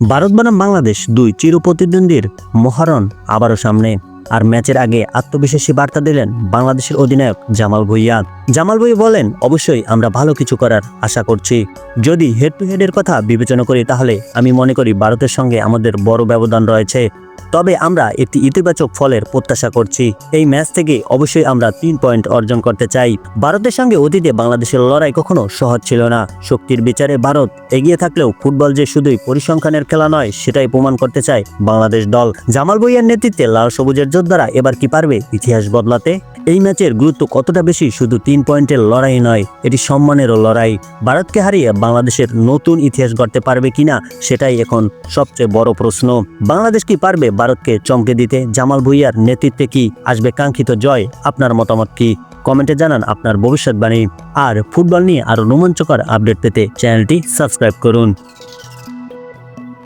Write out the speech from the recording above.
ভারত বনাম বাংলাদেশ দুই চিরপ্রতিদ্বন্দ্বীর মহারণ আবারও সামনে। আর ম্যাচের আগে আত্মবিশ্বাসী বার্তা দিলেন বাংলাদেশের অধিনায়ক জামাল ভুইয়া। জামাল ভুই বলেন, অবশ্যই আমরা ভালো কিছু করার আশা করছি। যদি হেড টু হেডের কথা বিবেচনা করি তাহলে আমি মনে করি ভারতের সঙ্গে আমাদের বড় ব্যবধান রয়েছে। তবে আমরা একটি ইতিবাচক ফলের প্রত্যাশা করছি। এই ম্যাচ থেকে অবশ্যই আমরা তিন পয়েন্ট অর্জন করতে চাই। ভারতের সঙ্গে অতীতে বাংলাদেশের লড়াই কখনো সহজ ছিল না। শক্তির বিচারে ভারত এগিয়ে থাকলেও ফুটবল যে শুধুই পরিসংখ্যানের খেলা নয়, সেটাই প্রমাণ করতে চায় বাংলাদেশ দল। জামাল বইয়ের নেতৃত্বে লাল সবুজের যোদ্ধারা এবার কি পারবে ইতিহাস বদলাতে? এই ম্যাচের গুরুত্ব কতটা বেশি শুধু তিন পয়েন্টের লড়াই নয়, এটি সম্মানেরও লড়াই। ভারতকে হারিয়ে বাংলাদেশের নতুন ইতিহাস গড়তে পারবে কিনা, সেটাই এখন সবচেয়ে বড় প্রশ্ন। বাংলাদেশ কি পারবে ভারতকে চমকে দিতে? জামাল ভুইয়ার নেতৃত্বে কি আসবে কাঙ্ক্ষিত জয়? আপনার মতামত কি? কমেন্টে জানান আপনার ভবিষ্যৎবাণী। আর ফুটবল নিয়ে আরও রোমাঞ্চকর আপডেট পেতে চ্যানেলটি সাবস্ক্রাইব করুন।